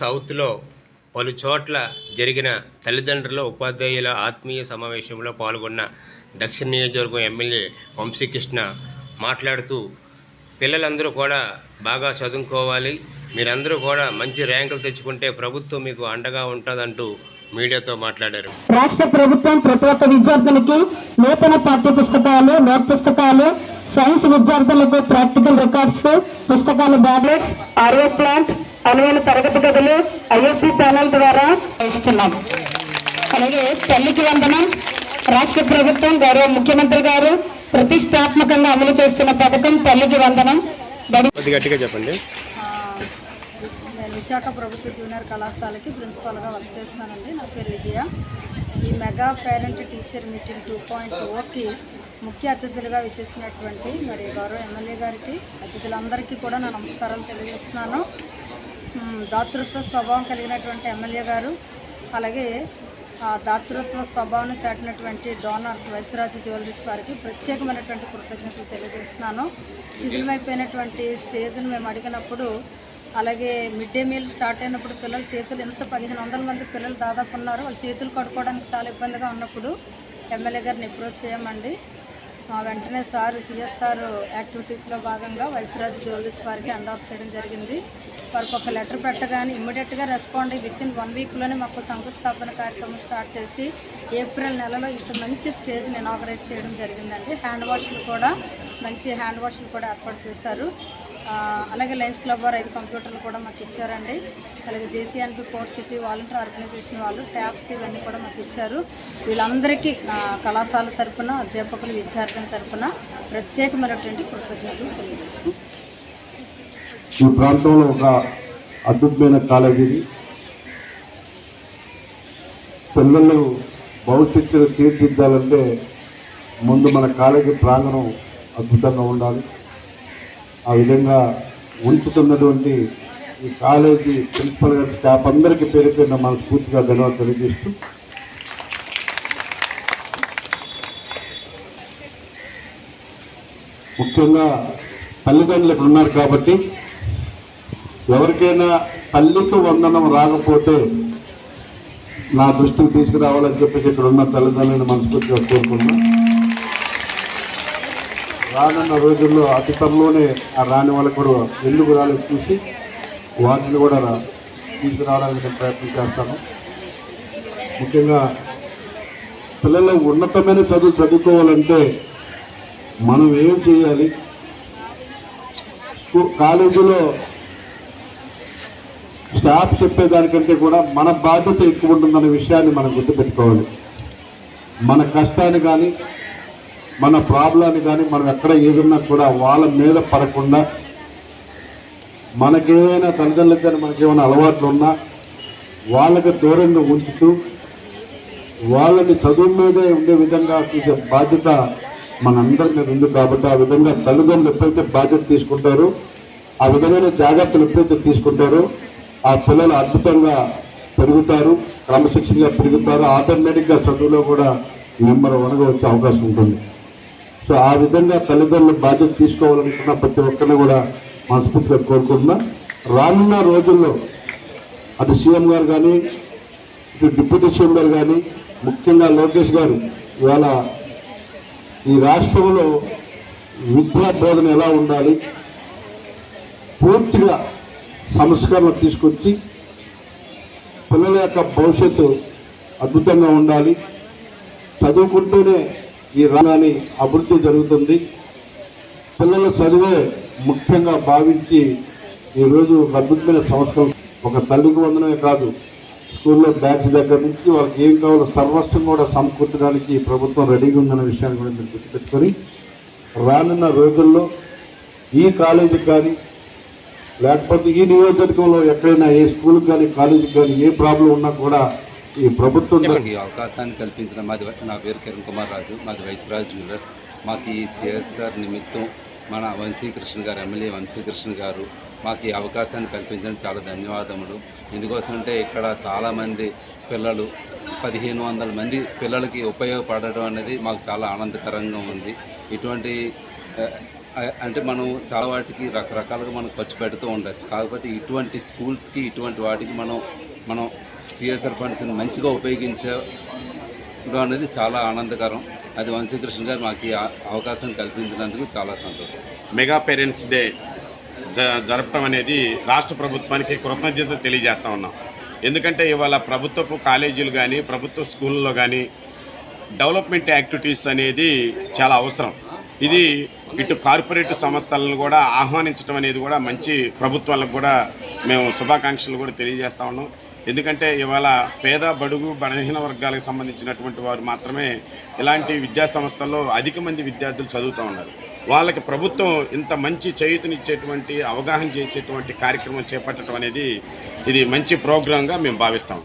సౌత్లో పలు చోట్ల జరిగిన తల్లిదండ్రుల ఉపాధ్యాయుల ఆత్మీయ సమావేశంలో పాల్గొన్న దక్షిణ నియోజకవర్గం ఎమ్మెల్యే వంశీకృష్ణ మాట్లాడుతూ పిల్లలందరూ కూడా బాగా చదువుకోవాలి. మీరందరూ కూడా మంచి ర్యాంకులు తెచ్చుకుంటే ప్రభుత్వం మీకు అండగా ఉంటుందంటూ మీడియాతో మాట్లాడారు. రాష్ట్ర ప్రభుత్వం ప్రతి ఒక్క విద్యార్థులకి నూతన పాఠ్య పుస్తకాలు నోట్ పుస్తకాలు సైన్స్ విద్యార్థులకు ప్రాక్టికల్ రికార్డ్స్ పుస్తకాలు బ్యాబ్లెట్స్ ఆర్ఓ ప్లాంట్ అనువైన తరగతి గదులు ఐఎస్పీ ప్యానల్ ద్వారా ఇస్తున్నాం అలాగే తల్లికి వందనం రాష్ట్ర ప్రభుత్వం గౌరవ ముఖ్యమంత్రి గారు ప్రతిష్టాత్మకంగా అమలు చేస్తున్న పథకం తల్లికి వందనం. బడి కొద్ది గట్టిగా చెప్పండి. ఆ, నేను విశాఖ ప్రభుత్వ జూనియర్ కళాశాలకి ప్రిన్సిపాల్గా వర్క్ చేస్తున్నానండి. నా పేరు విజయ. ఈ mega parent teacher meeting two point ఓకి ముఖ్య అతిథులుగా విచ్చేసినటువంటి మరి గౌరవ ఎమ్మెల్యే గారికి అతిథులందరికీ కూడా నా నమస్కారాలు తెలియజేస్తున్నాను. దాతృత్వ స్వభావం కలిగినటువంటి ఎమ్మెల్యే గారు అలాగే ఆ దాతృత్వ స్వభావం చాటినటువంటి డోనర్స్ వైశ్యరాజు జ్యువెలరీస్ వారికి ప్రత్యేకమైనటువంటి కృతజ్ఞతలు తెలియజేస్తున్నాను. శిథిలమైపోయినటువంటి స్టేజ్ని మేము అడిగినప్పుడు అలాగే మిడ్ డే మీల్ స్టార్ట్ అయినప్పుడు పిల్లల చేతులు ఎంత పదిహేను వందల మంది పిల్లలు దాదాపు ఉన్నారు. వాళ్ళ చేతులు కట్టుకోవడానికి చాలా ఇబ్బందిగా ఉన్నప్పుడు ఎమ్మెల్యే గారిని అప్రోచ్ చేయమండి. వెంటనే సార్ సిఎస్ఆర్ యాక్టివిటీస్లో భాగంగా వైశ్యరాజు జ్యువెలరీస్ వారికి అండర్స్ చేయడం జరిగింది. వారికి ఒక లెటర్ పెట్టగానే ఇమ్మీడియట్గా రెస్పాండ్ అయ్యి విత్ ఇన్ వన్ వీక్లోనే మాకు శంకుస్థాపన కార్యక్రమం స్టార్ట్ చేసి ఏప్రిల్ నెలలో ఇంత మంచి స్టేజ్ని ఇనాగరేట్ చేయడం జరిగిందండి. హ్యాండ్ వాష్లు కూడా మంచి హ్యాండ్ వాష్లు కూడా ఏర్పాటు చేశారు. అలాగే లయన్స్ క్లబ్ వారు ఐదు కంప్యూటర్లు కూడా మాకు ఇచ్చారండి. అలాగే JCNP four city volunteer organisation వాళ్ళు ట్యాబ్స్ ఇవన్నీ కూడా మాకు ఇచ్చారు. వీళ్ళందరికీ నా కళాశాల తరపున అధ్యాపకులు విద్యార్థుల తరపున ప్రత్యేకమైనటువంటి కృతజ్ఞతలు తెలియజేస్తాం ఈ ప్రాంతంలో ఒక అద్భుతమైన కాలేజీ ఇది. పిల్లలు భవిష్యత్తులో తీర్చిదిద్దాలంటే ముందు మన కాలేజీ ప్రాంగణం అద్భుతంగా ఉండాలి. ఆ విధంగా ఉంచుతున్నటువంటి ఈ కాలేజీ ప్రిన్సిపల్ గారి స్టాఫ్ అందరికీ పేరు పేరున మనస్ఫూర్తిగా ధన్యవాదాలు తెలియజేస్తూ ముఖ్యంగా తల్లిదండ్రులు ఇక్కడ ఉన్నారు కాబట్టి ఎవరికైనా తల్లికి వందనం రాకపోతే నా దృష్టికి తీసుకురావాలని చెప్పేసి ఇక్కడ ఉన్న తల్లిదండ్రులను మనస్ఫూర్తిగా కోరుకున్నాను రానున్న రోజుల్లో అతి త్వరలోనే ఆ రాని వాళ్ళకు కూడా ఎందుకు రాలేదు చూసి వాటిని కూడా తీసుకురావడానికి ప్రయత్నం చేస్తాను ముఖ్యంగా పిల్లలు ఉన్నతమైన చదువు చదువుకోవాలంటే మనం ఏం చేయాలి? కాలేజీలో స్టాఫ్ చెప్పేదానికంటే కూడా మన బాధ్యత ఎక్కువ ఉంటుందన్న విషయాన్ని మనం గుర్తుపెట్టుకోవాలి. మన కష్టాన్ని కానీ మన ప్రాబ్లాన్ని కానీ మనం ఎక్కడ ఏదున్నా కూడా వాళ్ళ మీద పడకుండా మనకేమైనా తల్లిదండ్రులకు కానీ మనకేమైనా అలవాట్లు ఉన్నా వాళ్ళకి దూరంగా ఉంచుతూ వాళ్ళని చదువు మీదే ఉండే విధంగా చూసే బాధ్యత మనందరి మీద ఉంది కాబట్టి ఆ విధంగా తల్లిదండ్రులు ఎప్పుడైతే బాధ్యత తీసుకుంటారో ఆ విధమైన జాగ్రత్తలు ఎప్పుడైతే తీసుకుంటారో ఆ పిల్లలు అద్భుతంగా పెరుగుతారు క్రమశిక్షణగా పెరుగుతారు ఆటోమేటిక్గా చదువులో కూడా నెంబర్ వన్గా వచ్చే అవకాశం ఉంటుంది. సో ఆ విధంగా తల్లిదండ్రులు బాధ్యత తీసుకోవాలనుకున్న ప్రతి ఒక్కరిని కూడా మనస్ఫూర్తిగా కోరుకుంటున్నా. రానున్న రోజుల్లో అటు సీఎం గారు కానీ ఇటు డిప్యూటీ సీఎం గారు కానీ ముఖ్యంగా లోకేష్ గారు ఇవాళ ఈ రాష్ట్రంలో విద్యా బోధన ఎలా ఉండాలి? పూర్తిగా సంస్కరణ తీసుకొచ్చి పిల్లల యొక్క భవిష్యత్తు అద్భుతంగా ఉండాలి. చదువుకుంటూనే ఈ రంగాన్ని అభివృద్ధి జరుగుతుంది. పిల్లల చదివే ముఖ్యంగా భావించి ఈరోజు అద్భుతమైన సంస్కరణ ఒక తల్లికి వందనమే కాదు స్కూల్లో బ్యాగ్స్ దగ్గర నుంచి వాళ్ళకి ఏం కావాలో సర్వస్వం కూడా సమకూర్చడానికి ప్రభుత్వం రెడీగా ఉందన్న విషయాన్ని కూడా మీరు గుర్తుపెట్టుకొని రానున్న రోజుల్లో ఈ కాలేజీకి కానీ లేకపోతే ఈ నియోజకవర్గంలో ఎక్కడైనా ఏ స్కూల్కి కానీ కాలేజీకి కానీ ఏ ప్రాబ్లం ఉన్నా కూడా ఈ ప్రభుత్వం ఈ అవకాశాన్ని కల్పించిన మాది నా పేరు కిరణ్ కుమార్ రాజు మాది వైశ్రాజ్ జ్యువెలర్స్. మాకు ఈ సిఎస్ఆర్ నిమిత్తం మన వంశీకృష్ణ గారు ఎమ్మెల్యే వంశీకృష్ణ గారు మాకు ఈ అవకాశాన్ని కల్పించడం చాలా ధన్యవాదములు. ఎందుకోసమంటే ఇక్కడ చాలామంది పిల్లలు పదిహేను వందల మంది పిల్లలకి ఉపయోగపడడం అనేది మాకు చాలా ఆనందకరంగా ఉంది. ఇటువంటి అంటే మనం చాలా వాటికి రకరకాలుగా మనం ఖర్చు పెడుతూ ఉండొచ్చు. కాకపోతే ఇటువంటి స్కూల్స్కి ఇటువంటి వాటికి మనం మనం సిఎస్ఆర్ ఫండ్స్ని మంచిగా ఉపయోగించడం అనేది చాలా ఆనందకరం. అది వంశీకృష్ణ గారు మాకు అవకాశం కల్పించినందుకు చాలా సంతోషం. మెగా పేరెంట్స్ డే జ జరపడం అనేది రాష్ట్ర ప్రభుత్వానికి కృతజ్ఞత తెలియజేస్తూ ఉన్నాం. ఎందుకంటే ఇవాళ ప్రభుత్వపు కాలేజీలు కానీ ప్రభుత్వ స్కూళ్ళలో కానీ డెవలప్మెంట్ యాక్టివిటీస్ అనేది చాలా అవసరం. ఇది ఇటు కార్పొరేట్ సంస్థలను కూడా ఆహ్వానించడం అనేది కూడా మంచి ప్రభుత్వాలకు కూడా మేము శుభాకాంక్షలు కూడా తెలియజేస్తా ఉన్నాం. ఎందుకంటే ఇవాళ పేద బడుగు బలహీన వర్గాలకు సంబంధించినటువంటి వారు మాత్రమే ఇలాంటి విద్యా సంస్థల్లో అధిక మంది విద్యార్థులు చదువుతూ ఉన్నారు. వాళ్ళకి ప్రభుత్వం ఇంత మంచి చేయుతనిచ్చేటువంటి అవగాహన చేసేటువంటి కార్యక్రమం చేపట్టడం అనేది ఇది మంచి ప్రోగ్రాంగా మేము భావిస్తాం.